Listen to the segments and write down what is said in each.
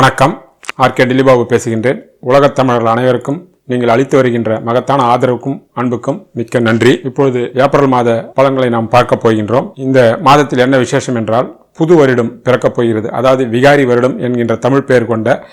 வணக்கம். ஆர்கே டில்லிபாபு பேசுகின்றேன். உலகத் தமிழர்கள் அனைவருக்கும் நீங்கள் அளித்து வருகின்ற மகத்தான ஆதரவுக்கும் அன்புக்கும் மிக்க நன்றி. இப்பொழுது ஏப்ரல் மாத பலன்களை நாம் பார்க்க போகின்றோம். இந்த மாதத்தில் என்ன விசேஷம் என்றால் புது வருடம் பிறக்கப் போகிறது. அதாவது விகாரி வருடம் என்கின்ற தமிழ் பெயர் கொண்ட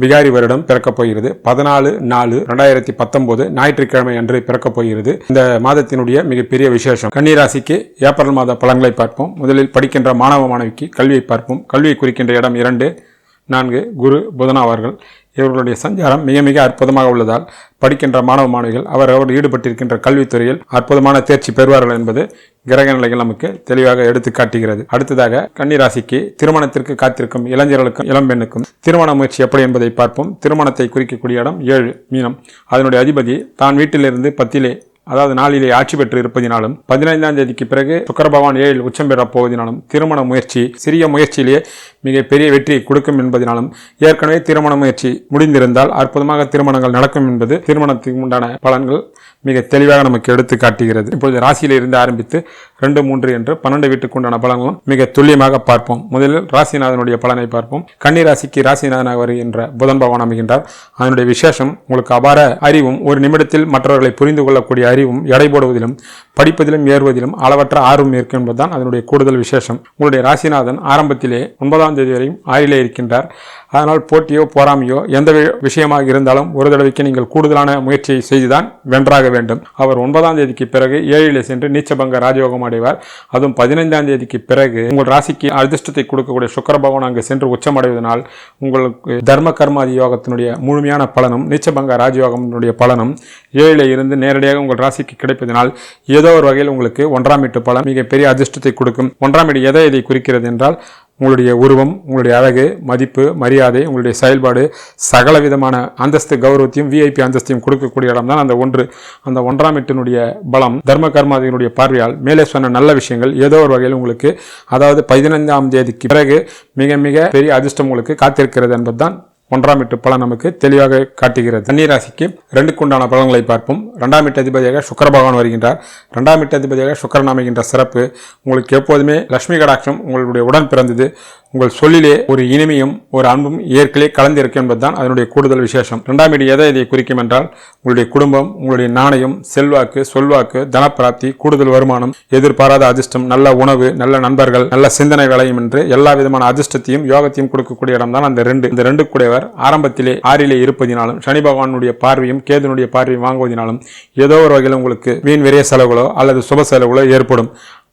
விகாரி வருடம் பிறக்கப் போகிறது. பதினாலு நாலு ரெண்டாயிரத்தி பத்தொன்பது ஞாயிற்றுக்கிழமை அன்று பிறக்கப் போகிறது. இந்த மாதத்தினுடைய மிகப்பெரிய விசேஷம். கன்னிராசிக்கு ஏப்ரல் மாத பலன்களை பார்ப்போம். முதலில் படிக்கின்ற மாணவ மாணவிக்கு கல்வியை பார்ப்போம். கல்வியை குறிக்கின்ற இடம் இரண்டு நான்கு குரு புதனா அவர்கள் இவர்களுடைய சஞ்சாரம் மிக மிக அற்புதமாக உள்ளதால் படிக்கின்ற மாணவ மாணவிகள் அவர் அவரவர் ஈடுபட்டிருக்கின்ற கல்வித்துறையில் அற்புதமான தேர்ச்சி பெறுவார்கள் என்பது கிரக நிலைகள் நமக்கு தெளிவாக எடுத்து காட்டுகிறது. அடுத்ததாக கன்னிராசிக்கு திருமணத்திற்கு காத்திருக்கும் இளைஞர்களுக்கும் இளம்பெண்ணுக்கும் திருமண முயற்சி எப்படி என்பதை பார்ப்போம். திருமணத்தை குறிக்கக்கூடிய இடம் ஏழு மீனம். அதனுடைய அதிபதி தான் வீட்டிலிருந்து பத்திலே அதாவது நாளிலே ஆட்சி பெற்று இருப்பதினாலும் பதினைந்தாம் தேதிக்கு பிறகு சுக்கர பகவான் ஏழில் உச்சம் பெறப் போவதினாலும் திருமண முயற்சி சிறிய முயற்சியிலேயே மிக பெரிய வெற்றியை கொடுக்கும் என்பதினாலும் ஏற்கனவே திருமண முயற்சி முடிந்திருந்தால் அற்புதமாக திருமணங்கள் நடக்கும் என்பது திருமணத்துக்கு உண்டான பலன்கள் மிக தெளிவாக நமக்கு எடுத்து காட்டுகிறது. இப்பொழுது ராசியில இருந்து ஆரம்பித்து ரெண்டு மூன்று என்று பன்னெண்டு வீட்டுக்கு உண்டான பலன்களும் மிக துல்லியமாக பார்ப்போம். முதலில் ராசிநாதனுடைய பலனை பார்ப்போம். கன்னி ராசிக்கு ராசிநாதனாக வருகின்ற புதன் பகவான் அமைகின்றார். அதனுடைய விசேஷம் உங்களுக்கு அபார அறிவும் ஒரு நிமிடத்தில் மற்றவர்களை புரிந்து கொள்ளக்கூடிய அறிவும் எடை போடுவதிலும் படிப்பதிலும் ஏறுவதிலும் அளவற்ற ஆர்வம் இருக்கும் என்பதுதான் அதனுடைய கூடுதல் விசேஷம். உங்களுடைய ராசிநாதன் ஆரம்பத்திலே ஒன்பதாம் தேதி வரையும் ஆறிலே இருக்கின்றார். அதனால் போட்டியோ போராமையோ எந்த விஷயமாக இருந்தாலும் ஒரு தடவைக்கு நீங்கள் கூடுதலான முயற்சியை செய்துதான் வென்றாக வேண்டும். அவர் ஒன்பதாம் தேதிக்கு பிறகு ஏழிலே சென்று நீச்சபங்க ராஜயோகம் அடைவார் அதுவும் பதினைந்தாம் தேதிக்கு பிறகு உங்கள் ராசிக்கு அதிர்ஷ்டத்தை கொடுக்கக்கூடிய சுக்கர பகவான் அங்கு சென்று உச்சமடைவதனால் உங்களுக்கு தர்ம கர்மாதி யோகத்தினுடைய முழுமையான பலனும் நீச்சபங்க ராஜயோகத்தினுடைய பலனும் ஏழிலே இருந்து நேரடியாக உங்கள் ராசிக்கு கிடைப்பதனால் ஏதோ ஒரு வகையில் உங்களுக்கு ஒன்றாம் வீட்டு பலன் மிகப்பெரிய அதிர்ஷ்டத்தை கொடுக்கும். ஒன்றாம் வீடு எதை இதை குறிக்கிறது என்றால் உங்களுடைய உருவம் உங்களுடைய அழகு மதிப்பு மரியாதை உங்களுடைய செயல்பாடு சகல விதமான அந்தஸ்து கௌரவத்தையும் விஐபி அந்தஸ்தையும் கொடுக்கக்கூடிய இடம் தான் அந்த ஒன்று. அந்த ஒன்றாம் எட்டினுடைய பலம் தர்ம கர்மாதியினுடைய பார்வையால் மேலே சொன்ன நல்ல விஷயங்கள் ஏதோ ஒரு வகையில் உங்களுக்கு அதாவது பதினைந்தாம் தேதிக்கு பிறகு மிக மிக பெரிய அதிர்ஷ்டம் உங்களுக்கு காத்திருக்கிறது என்பதுதான் ஒன்றாம் வீட்டு பலன் நமக்கு தெளிவாக காட்டுகிறது. தண்ணீராசிக்கு ரெண்டுக்கு உண்டான பலன்களை பார்ப்போம். ரெண்டாம் வீட்டு அதிபதியாக சுக்கர பகவான் வருகின்றார். ரெண்டாம் வீட்டு அதிபதியாக சுக்கரன் அமைகின்ற சிறப்பு உங்களுக்கு எப்போதுமே லட்சுமி கடாட்சம் உங்களுடைய உடன் பிறந்தது. உங்கள் சொல்லிலே ஒரு இனிமையும் ஒரு அன்பும் இயற்கையிலே கலந்திருக்கும் என்பதுதான் அதனுடைய கூடுதல் விசேஷம். ரெண்டாம் இடி எதை இதை குறிக்கும் என்றால் உங்களுடைய குடும்பம் உங்களுடைய நாணயம் செல்வாக்கு சொல்வாக்கு தனப்பிராப்தி கூடுதல் வருமானம் எதிர்பாராத அதிர்ஷ்டம் நல்ல உணவு நல்ல நண்பர்கள் நல்ல சிந்தனை விளையும் என்று எல்லா விதமான அதிர்ஷ்டத்தையும் யோகத்தையும் கொடுக்கக்கூடிய இடம் தான் அந்த ரெண்டு. இந்த ரெண்டு கூடையவர் ஆரம்பத்திலே ஆறிலே இருப்பதினாலும் சனி பகவானுடைய பார்வையும் கேதுனுடைய பார்வையும் வாங்குவதினாலும் ஏதோ ஒரு வகையில் உங்களுக்கு வீண் விரைய செலவுகளோ அல்லது சுப செலவுகளோ ஏற்படும்.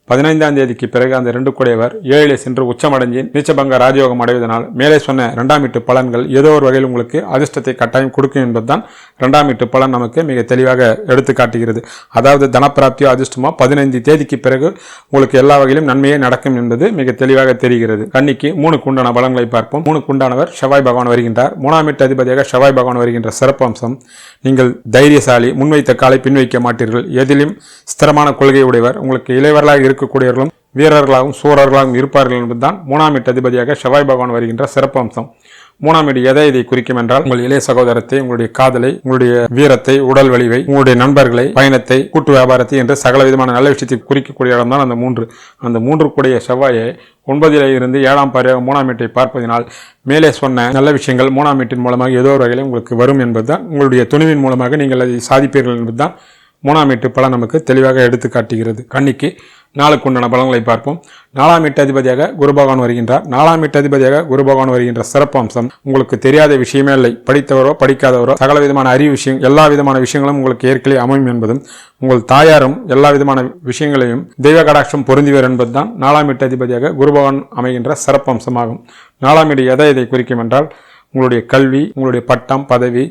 பதினைந்தாம் தேதிக்கு பிறகு அந்த ரெண்டு கூடையவர் ஏழிலே சென்று உச்சமடைஞ்சு நீச்சபங்க ராஜயோகம் அடைவதனால் மேலே சொன்ன இரண்டாம் வீட்டு பலன்கள் ஏதோ ஒரு வகையில் உங்களுக்கு அதிர்ஷ்டத்தை கட்டாயம் கொடுக்கும் என்பதுதான் இரண்டாம் வீட்டு பலன் நமக்கு மிக தெளிவாக எடுத்து காட்டுகிறது. அதாவது தனப்பிராப்தியோ அதிர்ஷ்டமோ பதினைந்து தேதிக்கு பிறகு உங்களுக்கு எல்லா வகையிலும் நன்மையே நடக்கும் என்பது மிக தெளிவாக தெரிகிறது. கன்னிக்கு மூணு குண்டான பலன்களை பார்ப்போம். மூணு குண்டானவர் செவ்வாய் பகவான் வருகின்றார். மூணாம் வீட்டு அதிபதியாக செவ்வாய் பகவான் வருகின்ற சிறப்பு அம்சம் நீங்கள் தைரியசாலி முன்வைத்த காலை பின்வைக்க மாட்டீர்கள். எதிலும் ஸ்திரமான கொள்கை உடையவர் உங்களுக்கு இளைவர்களாக இருக்கக்கூடியவர்களும் வீரர்களாகவும் சூரர்களாகவும் இருப்பார்கள் என்பதுதான் மூணாம் எட்டு அதிபதியாக செவ்வாய் பகவான் வருகின்ற சிறப்பு அம்சம். மூணாம் வீடு எதை இதை குறிக்கும் என்றால் உங்கள் இளைய சகோதரத்தை உங்களுடைய காதலை உங்களுடைய வீரத்தை உடல் வலிவை உங்களுடைய நண்பர்களை பயணத்தை கூட்டு வியாபாரத்தை என்று சகல விதமான நல்ல விஷயத்தை குறிக்கக்கூடிய இடம் தான் அந்த மூன்று. அந்த மூன்று கூடிய செவ்வாயை ஒன்பதிலே இருந்து ஏழாம் பாரியாக மூணாம் வீட்டை பார்ப்பதினால் மேலே சொன்ன நல்ல விஷயங்கள் மூணாம் எட்டின் மூலமாக ஏதோ ஒரு வகையில் உங்களுக்கு வரும் என்பதுதான் உங்களுடைய துணிவின் மூலமாக நீங்கள் அதை சாதிப்பீர்கள் என்பதுதான் மூணாம் வீட்டு பலன் நமக்கு தெளிவாக எடுத்து காட்டுகிறது. கன்னிக்கு நாளுக்கு உண்டான பலன்களை பார்ப்போம். நாலாம் வீட்டு அதிபதியாக குரு பகவான் வருகின்றார். நாலாம் வீட்டு அதிபதியாக குரு பகவான் வருகின்ற சிறப்பு அம்சம் உங்களுக்கு தெரியாத விஷயமே இல்லை. படித்தவரோ படிக்காதவரோ சகல விதமான அறிவு விஷயம் எல்லா விதமான விஷயங்களும் உங்களுக்கு ஏற்கனவே அமையும் என்பதும் உங்கள் தாயாரும் எல்லா விதமான விஷயங்களையும் தெய்வ கடாட்சம் பொருந்திவர் என்பதுதான் நாலாம் வீட்டு அதிபதியாக குரு பகவான் அமைகின்ற சிறப்பு அம்சமாகும். நாலாம் வீடு எதை இதை குறிக்கும் என்றால் உங்களுடைய கல்வி உங்களுடைய பட்டம் பதவி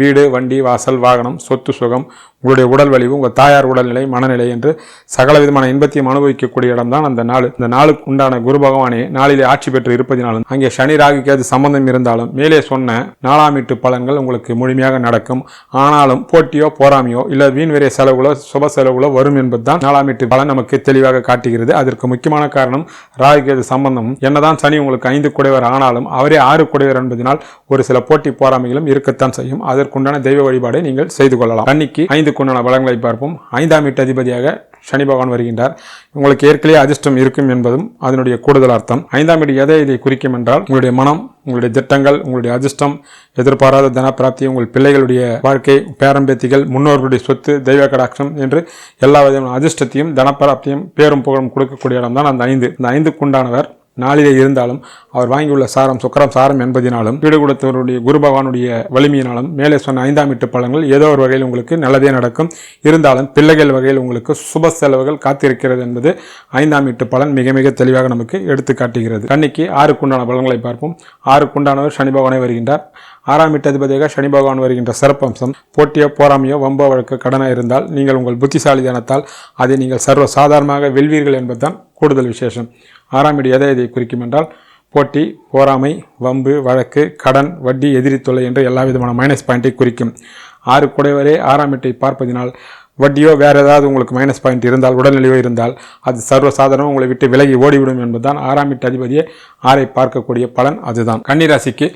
வீடு வண்டி வாசல் வாகனம் சொத்து சுகம் உங்களுடைய உடல் வலிவு உங்கள் தாயார் உடல்நிலை மனநிலை என்று சகல விதமான இன்பத்தையும் அனுபவிக்கக்கூடிய இடம்தான் அந்த நாள். இந்த நாளுக்கு உண்டான குரு பகவானே நாளிலே ஆட்சி பெற்று இருப்பதினாலும் அங்கே சனி ராகுக்கு சம்பந்தம் இருந்தாலும் மேலே சொன்ன நாலாம் வீட்டு பலன்கள் உங்களுக்கு முழுமையாக நடக்கும். ஆனாலும் போட்டியோ போராமையோ இல்லை வீண் விரை செலவுகளோ சுப செலவுகளோ வரும் என்பதுதான் நாலாம் எட்டு பலன் நமக்கு தெளிவாக காட்டுகிறது. அதற்கு முக்கியமான காரணம் ராகுக்கு சம்பந்தம். என்னதான் சனி உங்களுக்கு ஐந்து குடைவர் ஆனாலும் அவரே ஆறு குடைவர் என்பதனால் ஒரு சில போட்டி போராமைகளும் இருக்கத்தான் செய்யும். அது அதற்குண்டான தெய்வ வழிபாடை நீங்கள் செய்து கொள்ளலாம். அன்னைக்கு ஐந்துக்குண்டான பலன்களை பார்ப்போம். ஐந்தாம் வீட்டு அதிபதியாக சனி பகவான் வருகின்றார். உங்களுக்கு ஏற்கனவே அதிர்ஷ்டம் இருக்கும் என்பதும் அதனுடைய கூடுதல் அர்த்தம். ஐந்தாம் வீடு எதை இதை குறிக்கும் என்றால் உங்களுடைய மனம் உங்களுடைய திட்டங்கள் உங்களுடைய அதிர்ஷ்டம் எதிர்பாராத தனப்பிராப்தி உங்கள் பிள்ளைகளுடைய வாழ்க்கை பேரம்பேத்திகள் முன்னோர்களுடைய சொத்து தெய்வ கடாட்சம் என்று எல்லா விதமான அதிர்ஷ்டத்தையும் தனப்பிராப்தியும் பேரும் புகழும் கொடுக்கக்கூடிய இடம் தான் அந்த ஐந்து. அந்த ஐந்துக்குண்டானவர் நாளிலே இருந்தாலும் அவர் வாங்கியுள்ள சாரம் சுக்கரம் சாரம் என்பதினாலும் வீடுகுடத்தவருடைய குரு பகவானுடைய வலிமையினாலும் மேலே சொன்ன ஐந்தாம் வீட்டு பழங்கள் ஏதோ ஒரு வகையில் உங்களுக்கு நல்லதே நடக்கும். இருந்தாலும் பிள்ளைகள் வகையில் உங்களுக்கு சுப செலவுகள் காத்திருக்கிறது என்பது ஐந்தாம் வீட்டு பலன் மிக மிக தெளிவாக நமக்கு எடுத்து காட்டுகிறது. கண்ணிக்கு ஆறுக்குண்டான பலன்களை பார்ப்போம். ஆறுக்குண்டானவர் சனி பகவானை வருகின்றார். ஆறாம் வீட்டு அதிபதியாக சனி பகவான் வருகின்ற சிறப்பம்சம் போட்டியோ போராமையோ வம்போ வழக்கு கடனாக இருந்தால் நீங்கள் உங்கள் புத்திசாலித்தனத்தால் அதை நீங்கள் சர்வ சாதாரணமாக வெல்வீர்கள் என்பதுதான் கூடுதல் விசேஷம். ஆறாம் எதை எதை குறிக்கும் என்றால் போட்டி போராமை வம்பு வழக்கு கடன் வட்டி எதிரி தொல்லை என்று எல்லா விதமான மைனஸ் பாயிண்டை குறிக்கும். ஆறு குடைவரே ஆறாம் வீட்டை பார்ப்பதினால் வட்டியோ வேறு ஏதாவது உங்களுக்கு மைனஸ் பாயிண்ட் இருந்தால் உடல்நிலையோ இருந்தால் அது சர்வசாதாரணம் உங்களை விட்டு விலகி ஓடிவிடும் என்பதுதான் ஆறாம் வீட்டு அதிபதியே ஆறை பார்க்கக்கூடிய பலன் அதுதான். கன்னிராசிக்கு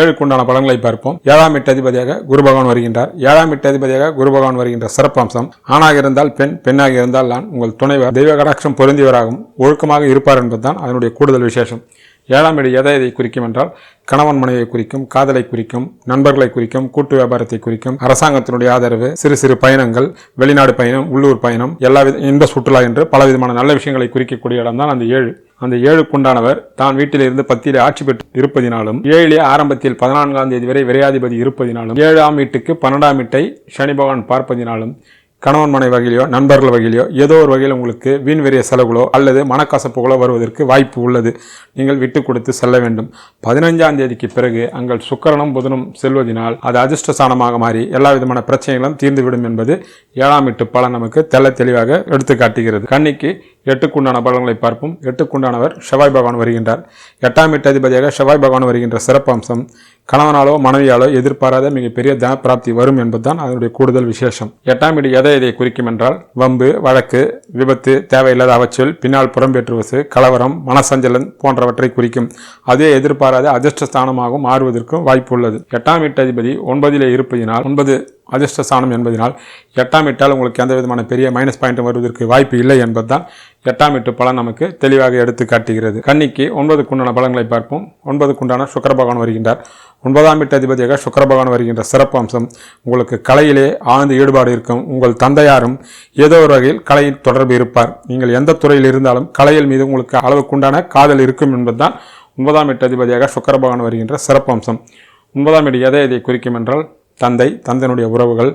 ஏழுக்குண்டான பலன்களை பார்ப்போம். ஏழாம் எட்டு அதிபதியாக குரு பகவான் வருகின்றார். ஏழாம் எட்டு அதிபதியாக குரு பகவான் வருகின்ற சிறப்பம்சம் ஆணாக இருந்தால் பெண் பெண்ணாக இருந்தால் நான் உங்கள் துணைவர். தெய்வ கடாட்சம் பொருந்தியவராகவும் ஒழுக்கமாக இருப்பார் என்பதுதான் அதனுடைய கூடுதல் விசேஷம். ஏழாம் வீடு எதை எதை குறிக்கும் என்றால் கணவன் மனைவியை குறிக்கும் காதலை குறிக்கும் நண்பர்களை குறிக்கும் கூட்டு வியாபாரத்தை குறிக்கும் அரசாங்கத்தினுடைய ஆதரவு சிறு சிறு பயணங்கள் வெளிநாடு பயணம் உள்ளூர் பயணம் எல்லா வித இந்த சுற்றுலா என்று பல விதமான நல்ல விஷயங்களை குறிக்கக்கூடிய இடம்தான் அந்த ஏழு. அந்த ஏழுக்குண்டானவர் தான் வீட்டிலிருந்து பத்தியிலே ஆட்சி பெற்று இருப்பதினாலும் ஏழிலே ஆரம்பத்தில் பதினான்காம் தேதி வரை விரையாதிபதி இருப்பதினாலும் ஏழாம் வீட்டுக்கு பன்னெண்டாம் வீட்டை சனி பகவான் பார்ப்பதினாலும் கணவன் மனை வகையிலோ நண்பர்கள் வகையிலோ ஏதோ ஒரு வகையில் உங்களுக்கு வீண் வெறிய செலவுகளோ அல்லது மனக்கசப்புகளோ வருவதற்கு வாய்ப்பு உள்ளது. நீங்கள் விட்டு கொடுத்து செல்ல வேண்டும். பதினஞ்சாம் தேதிக்கு பிறகு அங்கள் சுக்கரனும் புதனும் செல்வதினால் அது அதிர்ஷ்டஸ்தானமாக மாறி எல்லா விதமான பிரச்சனைகளும் தீர்ந்துவிடும் என்பது ஏழாம் எட்டு பலன் நமக்கு தெள்ள தெளிவாக எடுத்து காட்டுகிறது. கண்ணிக்கு எட்டுக்குண்டான பலன்களை பார்ப்போம். எட்டுக்குண்டானவர் செவ்வாய் பகவான் வருகின்றார். எட்டாம் எட்டு அதிபதியாக செவ்வாய் பகவான் வருகின்ற சிறப்பம்சம் கணவனாலோ மனைவியாலோ எதிர்பாராத மிகப்பெரிய தனப்பிராப்தி வரும் என்பதுதான் அதனுடைய கூடுதல் விசேஷம். எட்டாம் வீடு எதை இதை குறிக்கும் என்றால் வம்பு வழக்கு விபத்து தேவையில்லாத அவச்சொல் பின்னால் புறம்பேற்றுவது கலவரம் மனசஞ்சலன் போன்றவற்றை குறிக்கும். அதே எதிர்பாராத அதிர்ஷ்ட ஸ்தானமாகவும் மாறுவதற்கும் வாய்ப்பு உள்ளது எட்டாம் வீட்டு அதிபதி ஒன்பதிலே இருப்பதினால் ஒன்பது அதிர்ஷ்டஸ்தானம் என்பதனால் எட்டாம் எட்டால் உங்களுக்கு எந்த விதமான பெரிய மைனஸ் பாயிண்ட் வருவதற்கு வாய்ப்பு இல்லை என்பதுதான் எட்டாம் எட்டு பலன் நமக்கு தெளிவாக எடுத்து காட்டுகிறது. கன்னிக்கு ஒன்பதுக்குண்டான பலன்களை பார்ப்போம். ஒன்பதுக்குண்டான சுக்கர பகவான் வருகின்றார். ஒன்பதாம் வீட்டு அதிபதியாக சுக்கர பகவான் வருகின்ற சிறப்பு அம்சம் உங்களுக்கு கலையிலே ஆழ்ந்த ஈடுபாடு இருக்கும். உங்கள் தந்தையாரும் ஏதோ ஒரு வகையில் கலையில் தொடர்பு இருப்பார். நீங்கள் எந்த துறையில் இருந்தாலும் கலையில் மீது உங்களுக்கு அளவுக்குண்டான காதல் இருக்கும் என்பதுதான் ஒன்பதாம் வீட்டு அதிபதியாக சுக்கர பகவான் வருகின்ற சிறப்பு அம்சம். ஒன்பதாம் வீடு எதை எதை குறிக்கும் என்றால் தந்தை தந்தையினுடைய உறவுகள்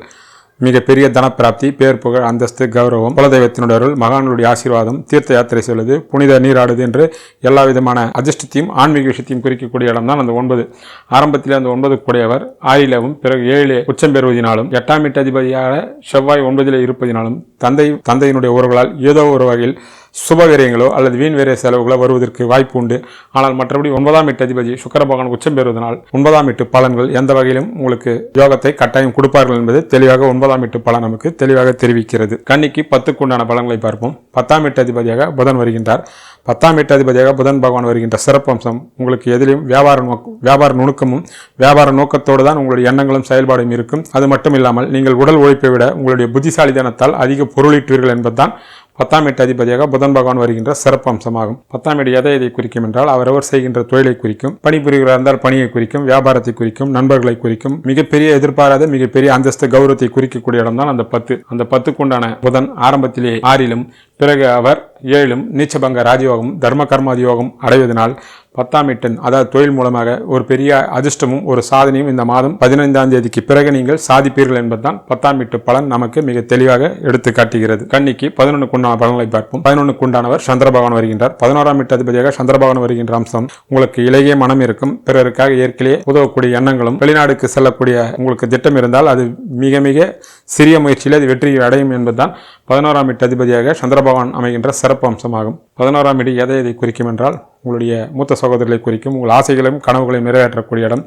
மிகப்பெரிய தனப்பிராப்தி பேர் புகழ் அந்தஸ்து கௌரவம் குலதெய்வத்தினுடைய அருள் மகான்களுடைய ஆசீர்வாதம் தீர்த்த யாத்திரை செல்வது புனித நீராடுது என்று எல்லா விதமான அதிர்ஷ்டத்தையும் ஆன்மீக விஷயத்தையும் குறிக்கக்கூடிய இடம் தான் அந்த ஒன்பது. ஆரம்பத்திலே அந்த ஒன்பது கூடையவர் ஆயிலவும் பிறகு ஏழிலே உச்சம் பெறுவதினாலும் எட்டாம் வீட்டு அதிபதியாக செவ்வாய் ஒன்பதிலே இருப்பதினாலும் தந்தை தந்தையினுடைய உறவுகளால் ஏதோ ஒரு வகையில் சுபகரியங்களோ அல்லது வீண் விரய செலவுகளோ வருவதற்கு வாய்ப்பு உண்டு. ஆனால் மற்றபடி ஒன்பதாம் எட்டு அதிபதி சுக்கர பகவான் உச்சம் பெறுவதனால் ஒன்பதாம் எட்டு பலன்கள் எந்த வகையிலும் உங்களுக்கு யோகத்தை கட்டாயம் கொடுப்பார்கள் என்பது தெளிவாக ஒன்பதாம் எட்டு பலன் நமக்கு தெளிவாக தெரிவிக்கிறது. கன்னிக்கு பத்துக்குண்டான பலன்களை பார்ப்போம். பத்தாம் எட்டு அதிபதியாக புதன் வருகின்றார். பத்தாம் எட்டு அதிபதியாக புதன் பகவான் வருகின்ற சிறப்பம்சம் உங்களுக்கு எதிலும் வியாபார நோக்க வியாபார நுணுக்கமும் வியாபார நோக்கத்தோடு தான் உங்களுடைய எண்ணங்களும் செயல்பாடும் இருக்கும். அது மட்டும் இல்லாமல் நீங்கள் உடல் உழைப்பை விட உங்களுடைய புத்திசாலித்தனத்தால் அதிக பொருளீட்டுவீர்கள் என்பதுதான் பத்தாம் எட்டு அதிபதியாக புதன் பகவான் வருகின்ற சிறப்பு அம்சமாகும். பத்தாம் எட்டு எதை இதை குறிக்கும் என்றால் அவரவர் செய்கின்ற தொழிலை குறிக்கும் பணிபுரிகிறார் இருந்தால் பணியை குறிக்கும் வியாபாரத்தை குறிக்கும் நண்பர்களை குறிக்கும் மிகப்பெரிய எதிர்பாராத மிகப்பெரிய அந்தஸ்து கௌரவத்தை குறிக்கக்கூடிய இடம்தான் அந்த பத்து. அந்த பத்துக்குண்டான புதன் ஆரம்பத்திலே ஆறிலும் பிறகு அவர் ஏழும் நீச்சபங்க ராஜயோகம் தர்ம கர்மாதி யோகம் அடைவதனால் பத்தாம் எட்டன் அதாவது தொழில் மூலமாக ஒரு பெரிய அதிர்ஷ்டமும் ஒரு சாதனையும் இந்த மாதம் பதினைந்தாம் தேதிக்கு பிறகு நீங்கள் சாதிப்பீர்கள் என்பதுதான் பத்தாம் எட்டு பலன் நமக்கு மிக தெளிவாக எடுத்து காட்டுகிறது. கன்னிக்கு பதினொன்றுக்குண்டான பலன்களை பார்ப்போம். பதினொன்று குண்டானவர் சந்திரபகவான் வருகின்றார். பதினோராம் எட்டு அதிபதியாக சந்திரபகவான் வருகின்ற அம்சம் உங்களுக்கு இலகிய மனம் இருக்கும். பிறருக்காக ஏற்கனவே உதவக்கூடிய எண்ணங்களும் வெளிநாடுக்கு செல்லக்கூடிய உங்களுக்கு திட்டம் இருந்தால் அது மிக மிக சிறிய முயற்சியில் அது வெற்றி அடையும் என்பதுதான் பதினோராம் எட்டு அதிபதியாக சந்திரபகவான் அமைகின்ற சிறப்பு அம்சமாகும். பதினோராம் இடி எதை எதை குறிக்கும் என்றால் உங்களுடைய மூத்த சகோதரர்களை குறிக்கும் உங்கள் ஆசைகளையும் கனவுகளையும் நிறைவேற்றக்கூடிய இடம்.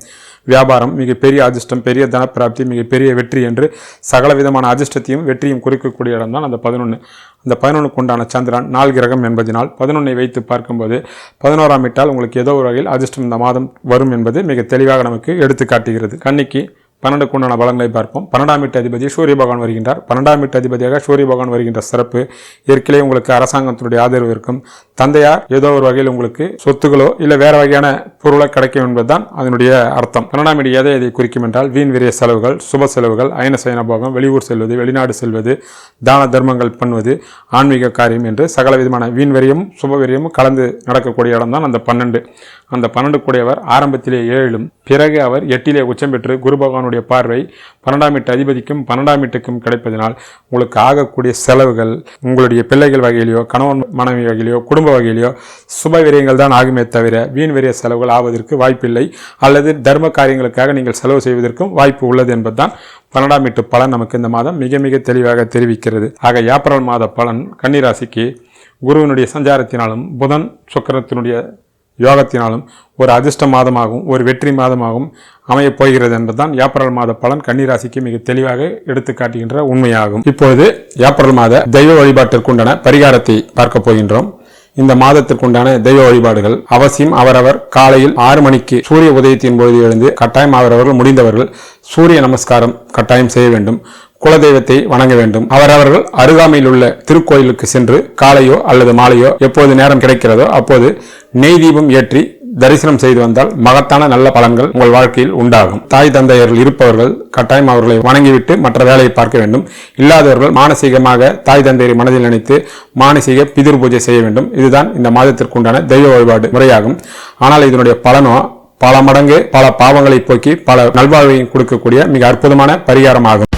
வியாபாரம் மிகப்பெரிய அதிர்ஷ்டம் பெரிய தனப்பிராப்தி மிகப்பெரிய வெற்றி என்று சகல விதமான அதிர்ஷ்டத்தையும் வெற்றியும் குறிக்கக்கூடிய இடம் தான் அந்த பதினொன்று அந்த பதினொன்றுக்கு உண்டான சந்திரன் நாள் கிரகம் என்பதனால் பதினொன்னை வைத்து பார்க்கும்போது பதினோராம் இட்டால் உங்களுக்கு ஏதோ ஒரு வகையில் அதிர்ஷ்டம் இந்த மாதம் வரும் என்பது மிக தெளிவாக நமக்கு எடுத்து காட்டுகிறது. கன்னிக்கு பன்னெண்டுக்கு உண்டான பலன்களை பார்ப்போம். பன்னெண்டாம் வீட்டு அதிபதி சூரிய பகவான் வருகின்றார். பன்னெண்டாம் வீட்டு அதிபதியாக சூரிய பகவான் வருகின்ற சிறப்பு ஏற்கனவே உங்களுக்கு அரசாங்கத்தினுடைய ஆதரவு இருக்கும். தந்தையார் ஏதோ ஒரு வகையில் உங்களுக்கு சொத்துகளோ இல்லை வேற வகையான பொருளை கிடைக்கும் என்பதுதான் அதனுடைய அர்த்தம். பன்னெண்டாம் வீடு எதை எதை குறிக்கும் என்றால் வீண் விரிய செலவுகள் சுப செலவுகள் அயன சயன போகம் வெளியூர் செல்வது வெளிநாடு செல்வது தான தர்மங்கள் பண்ணுவது ஆன்மீக காரியம் என்று சகல விதமான வீண் விரயமும் சுப விரயமும் கலந்து நடக்கக்கூடிய இடம் தான் அந்த பன்னெண்டு. அந்த பன்னெண்டு கூடியவர் ஆரம்பத்திலே ஏழிலும் பிறகு அவர் எட்டிலே உச்சம் பெற்று குரு பகவானுடைய பார்வை பன்னெண்டாம் எட்டு அதிபதிக்கும் பன்னெண்டாம் எட்டுக்கும் கிடைப்பதனால் உங்களுக்கு ஆகக்கூடிய செலவுகள் உங்களுடைய பிள்ளைகள் வகையிலையோ கணவன் மனைவி வகையிலையோ குடும்ப வகையிலையோ சுப விரயங்கள் தான் ஆகுமே தவிர வீண் விரய செலவுகள் ஆவதற்கு வாய்ப்பில்லை. அல்லது தர்ம காரியங்களுக்காக நீங்கள் செலவு செய்வதற்கும் வாய்ப்பு உள்ளது என்பதுதான் பன்னெண்டாம் எட்டு பலன் நமக்கு இந்த மாதம் மிக மிக தெளிவாக தெரிவிக்கிறது. ஆக ஏப்ரல் மாத பலன் கன்னிராசிக்கு குருவினுடைய சஞ்சாரத்தினாலும் புதன் சுக்கரத்தினுடைய யோகத்தினாலும் ஒரு அதிர்ஷ்ட மாதமாகவும் ஒரு வெற்றி மாதமாகவும் அமையப் போகிறது என்பதுதான் ஏப்ரல் மாத பலன் கன்னிராசிக்கு மிக தெளிவாக எடுத்து காட்டுகின்ற உண்மையாகும். இப்பொழுது ஏப்ரல் மாத தெய்வ வழிபாட்டிற்குண்டான பரிகாரத்தை பார்க்க போகின்றோம். இந்த மாதத்திற்குண்டான தெய்வ வழிபாடுகள் அவசியம். அவரவர் காலையில் ஆறு மணிக்கு சூரிய உதயத்தின் பொழுது எழுந்து கட்டாயம் அவரவர்கள் முடிந்தவர்கள் சூரிய நமஸ்காரம் கட்டாயம் செய்ய வேண்டும். குலதெய்வத்தை வணங்க வேண்டும். அவரவர்கள் அருகாமையில் உள்ள திருக்கோயிலுக்கு சென்று காலையோ அல்லது மாலையோ எப்போது நேரம் கிடைக்கிறதோ அப்போது நெய் தீபம் ஏற்றி தரிசனம் செய்து வந்தால் மகத்தான நல்ல பலன்கள் உங்கள் வாழ்க்கையில் உண்டாகும். தாய் தந்தையர்கள் இருப்பவர்கள் கட்டாயம் அவர்களை வணங்கிவிட்டு மற்ற வேலையை பார்க்க வேண்டும். இல்லாதவர்கள் மானசீகமாக தாய் தந்தையரை மனதில் நினைத்து மானசீக பிதிர் பூஜை செய்ய வேண்டும். இதுதான் இந்த மாதத்திற்குண்டான தெய்வ வழிபாடு முறையாகும். ஆனால் இதனுடைய பலனோ பல மடங்கு பல பாவங்களை போக்கி பல நல்வாழ்வையும் கொடுக்கக்கூடிய மிக அற்புதமான பரிகாரமாகும்.